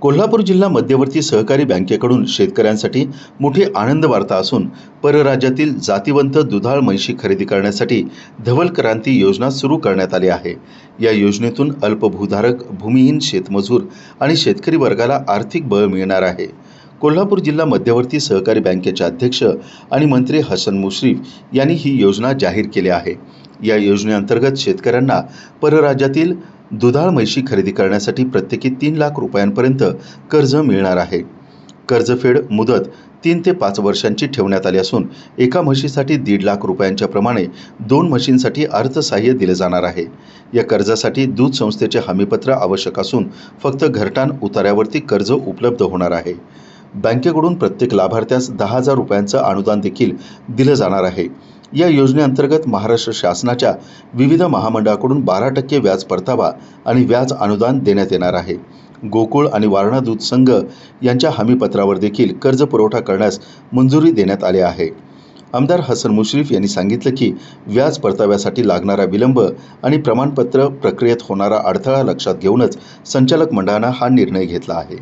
कोल्हापूर जिल्हा मध्यवर्ती सहकारी बँकेकडून शेतकऱ्यांसाठी मोठी आनंद वार्ता असून परराज्यातील जातीवंत दुधाळ म्हैशी खरेदी करण्यासाठी धवल क्रांती योजना सुरू करण्यात आली आहे. या योजनेतून अल्पभूधारक भूमिहीन शेतमजूर आणि शेतकरी वर्गाला आर्थिक बळ मिळणार आहे. कोल्हापूर जिल्हा मध्यवर्ती सहकारी बँकेचे अध्यक्ष आणि मंत्री हसन मुश्रीफ यांनी ही योजना जाहीर केली आहे. या योजनेअंतर्गत शेतकऱ्यांना परराज्यातील दुधाळ म्हैशी खरेदी करण्यासाठी प्रत्येकी तीन लाख रुपयांपर्यंत कर्ज मिळणार आहे. कर्जफेड मुदत तीन ते पाच वर्षांची ठेवण्यात आली असून एका म्हशीसाठी दीड लाख रुपयांच्या प्रमाणे दोन म्हशींसाठी अर्थसहाय्य दिले जाणार आहे. या कर्जासाठी दूध संस्थेचे हमीपत्र आवश्यक असून फक्त घरटान उतार्यावरती कर्ज उपलब्ध होणार आहे. बँकेकडून प्रत्येक लाभार्थ्यास दहा हजार रुपयांचं अनुदान देखील दिलं जाणार आहे. या योजनेअंतर्गत महाराष्ट्र शासनाच्या विविध महामंडळाकडून बारा टक्के व्याज परतावा आणि व्याज अनुदान देण्यात येणार आहे. गोकुळ आणि वारणा दूध संघ यांच्या हमीपत्रावर देखील कर्ज पुरवठा करण्यास मंजुरी देण्यात आली आहे. आमदार हसन मुश्रीफ यांनी सांगितलं की व्याज परताव्यासाठी लागणारा विलंब आणि प्रमाणपत्र प्रक्रियेत होणारा अडथळा लक्षात घेऊनच संचालक मंडळानं हा निर्णय घेतला आहे.